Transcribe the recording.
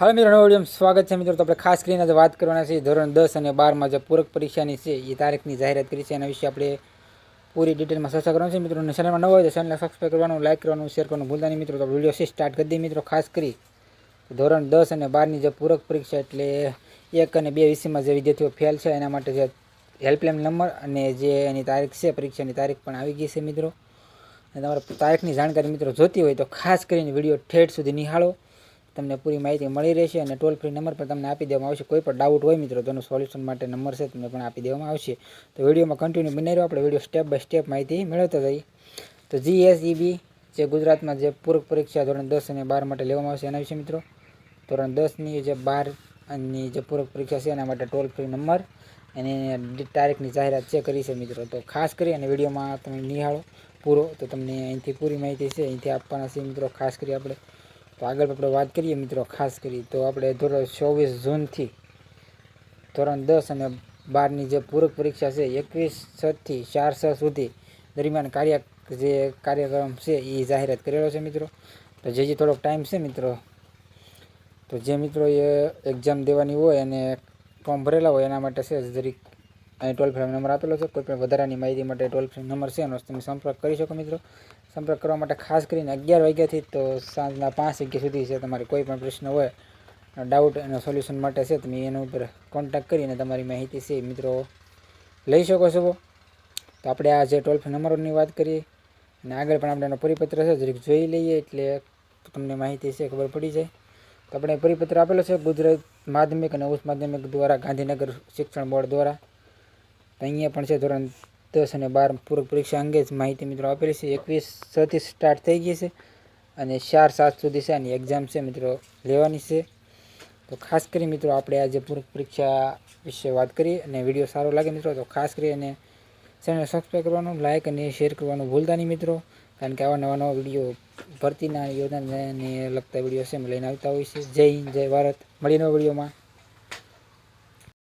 હાલ મિત્રો વીડિયો સ્વાગત છે. મિત્રો, તો આપણે ખાસ કરીને આજે વાત કરવાના છે ધોરણ દસ અને બારમાં જે પૂરક પરીક્ષાની છે એ તારીખની જાહેરાત કરી છે. એના વિશે આપણે પૂરી ડિટેલમાં ચર્ચા કરવાનું છે. મિત્રો ચેનલમાં નવો હોય તો ચેનલને સબસ્ક્રાઈબ કરવાનું લાઇક કરવાનું શેર કરવાનું ભૂલતા નહીં. મિત્રો, તો વીડિયો છે સ્ટાર્ટ કરી દઈએ. મિત્રો, ખાસ કરી ધોરણ દસ અને બારની જે પૂરક પરીક્ષા, એટલે એક અને બે વિષયમાં જે વિદ્યાર્થીઓ ફેલ છે, એના માટે જે હેલ્પલાઇન નંબર અને જે એની તારીખ છે, પરીક્ષાની તારીખ પણ આવી ગઈ છે, મિત્રો. અને તમારે તારીખની જાણકારી મિત્રો જોતી હોય તો ખાસ કરીને વીડિયો ઠેઠ સુધી નિહાળો. તમને પૂરી માહિતી મળી રહેશે અને ટોલ ફ્રી નંબર પણ તમને આપી દેવામાં આવશે. કોઈ પણ ડાઉટ હોય મિત્રો તેનું સોલ્યુશન માટે નંબર છે તમને પણ આપી દેવામાં આવશે. તો વિડીયોમાં કન્ટિન્યુ બનાવી આપણે વીડિયો સ્ટેપ બાય સ્ટેપ માહિતી મેળવતા જઈએ. તો જીએસઈબી જે ગુજરાતમાં જે પૂરક પરીક્ષા ધોરણ દસ અને બાર માટે લેવામાં આવશે, એના વિશે મિત્રો, ધોરણ દસની જે બારની જે પૂરક પરીક્ષા છે, એના માટે ટોલ ફ્રી નંબર એની તારીખની જાહેરાત છે કરી છે મિત્રો. તો ખાસ કરી અને વિડીયોમાં તમે નિહાળો પૂરો, તો તમને અહીંથી પૂરી માહિતી છે, અહીંથી આપવાના છે મિત્રો, ખાસ કરી આપણે. તો આગળ આપણે વાત કરીએ મિત્રો ખાસ કરી. તો આપણે ધોરણ ચોવીસ જૂનથી ધોરણ દસ અને બારની જે પૂરક પરીક્ષા છે, એકવીસ છથી ચાર છ સુધી દરમિયાન કાર્ય જે કાર્યક્રમ છે એ જાહેરાત કરેલો છે મિત્રો. તો જે જે થોડોક ટાઈમ છે મિત્રો, તો જે મિત્રો એ એક્ઝામ દેવાની હોય અને ફોર્મ ભરેલા હોય એના માટે છે, જરીક અહીં ટોલ ફ્રી નંબર આપેલો છે. કોઈ પણ વધારાની માહિતી માટે ટોલ ફ્રી નંબર છે એનો તમે સંપર્ક કરી શકો મિત્રો. સંપર્ક કરવા માટે ખાસ કરીને અગિયાર વાગ્યાથી તો સાંજના પાંચ વાગ્યા સુધી છે તમારે કોઈ પણ પ્રશ્ન હોય ડાઉટ એનો સોલ્યુશન માટે છે, તમે એના ઉપર કોન્ટેક્ટ કરીને તમારી માહિતી છે મિત્રો લઈ શકો છો. તો આપણે આ જે ટોલ ફ્રી નંબરોની વાત કરીએ, અને આગળ પણ આપણે એનો પરિપત્ર છે, જરીક જોઈ લઈએ એટલે તમને માહિતી છે ખબર પડી જાય. તો આપણે પરિપત્ર આપેલો છે, ગુજરાત માધ્યમિક અને ઉચ્ચ માધ્યમિક દ્વારા ગાંધીનગર શિક્ષણ બોર્ડ દ્વારા. તો અહીંયા પણ છે ધોરણ દસ અને બાર પૂરક પરીક્ષા અંગે જ માહિતી મિત્રો આપેલી છે. એકવીસ છથી સ્ટાર્ટ થઈ ગઈ છે અને ચાર સાત સુધી છે આની એક્ઝામ છે મિત્રો લેવાની છે. તો ખાસ કરી મિત્રો આપણે આજે પૂરક પરીક્ષા વિશે વાત કરીએ અને વીડિયો સારો લાગે મિત્રો તો ખાસ કરી અને ચેનલ સબસ્ક્રાઈબ કરવાનું લાઇક અને શેર કરવાનું ભૂલતા નહીં મિત્રો. કારણ કે આવા નવા નવા વીડિયો ભરતીના યોજનાને લગતા વીડિયો છે એમ લઈને આવતા હોય છે. જય હિન્દ, જય ભારત. મળીને વિડીયોમાં.